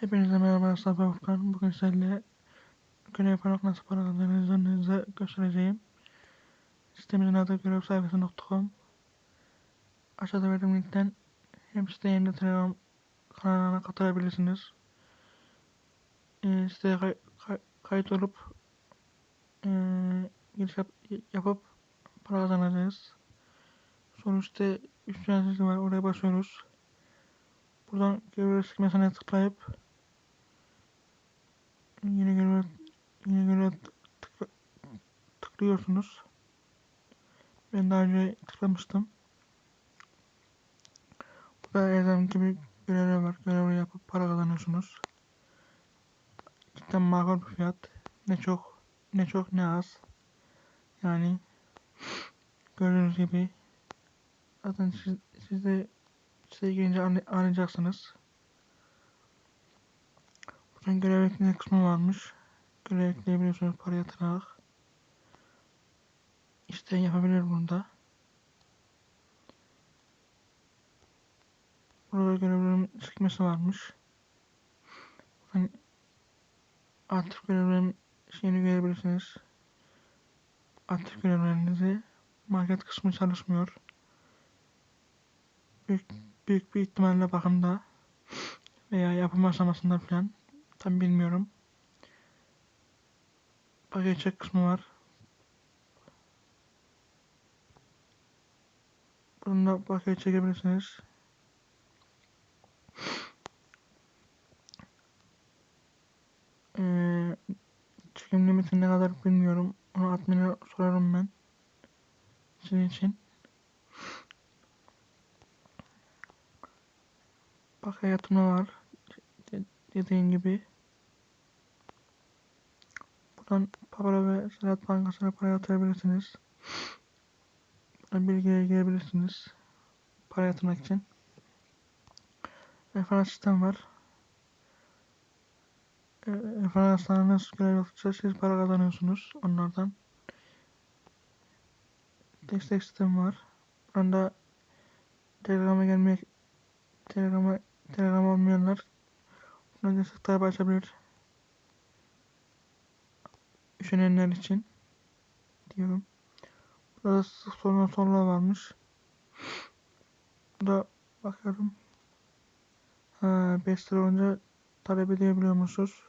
Hepinize merhaba ben Furkan. Bugün sizlerle görev yaparak nasıl para kazanacağınızı göstereceğim. Sitemizin adı görevsayfası.com Aşağıda verdiğim linkten hem siteye hem de Telegram kanalına katılabilirsiniz. Ee, siteye kay kay kayıt olup ee, giriş yap yapıp para kazanacağız. İşte üst yöneticisi var oraya basıyoruz. Buradan görev sekmesine tıklayıp yine görev yine görev tıkla, tıklıyorsunuz. Ben daha önce tıklamıştım. Burada her zaman gibi görevler var. Görevleri yapıp para kazanıyorsunuz. Cidden makul bir fiyat. Ne çok ne çok ne az. Yani gördüğünüz gibi zaten siz, siz de siteye girince anlayacaksınız. Buradan görev ekleme kısmı varmış. Görev ekleyebiliyorsunuz para yatırarak. İsteyen yapabilir bunda. Burada görevlerin sekmesi varmış. Buradan aktif görevlerin şeyini görebilirsiniz. Aktif görevlerinizi market kısmı çalışmıyor. Büyük, büyük bir ihtimalle bakımda veya yapım aşamasında falan tam bilmiyorum. Paket çek kısmı var. Bunda paket çekebilirsiniz. Ee, çekim limiti ne kadar bilmiyorum. Onu admin'e sorarım ben. Sizin için. Bak hayatımda var. Dediğim gibi. Buradan Pablo ve Serhat Bankası'na para yatırabilirsiniz. Buradan bilgiye girebilirsiniz. Para yatırmak için. Referans sistem var. E, referanslarınız görev yaptıkça siz para kazanıyorsunuz onlardan. Destek sistemi var. Burada Telegram'a gelmek Telegram'a Telegram olmayanlar buna destek talebi açabilir. Üşenenler için diyorum. Burada sorun sorular varmış. Burada bakıyorum. Ha, 5 lira önce talep edebiliyormuşuz.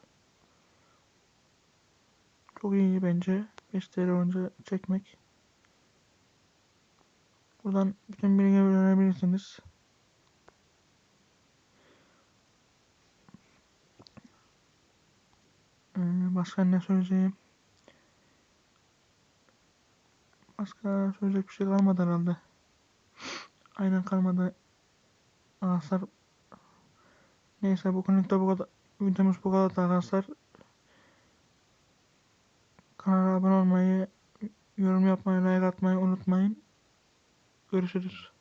Çok iyi bence. 5 TL önce çekmek. Buradan bütün bilgileri öğrenebilirsiniz. Ee, başka ne söyleyeceğim? Başka söyleyecek bir şey kalmadı herhalde. Aynen kalmadı. Arkadaşlar Neyse bu konukta bu kadar videomuz bu kadar arkadaşlar. Kanala abone olmayı, yorum yapmayı, like atmayı unutmayın. Görüşürüz.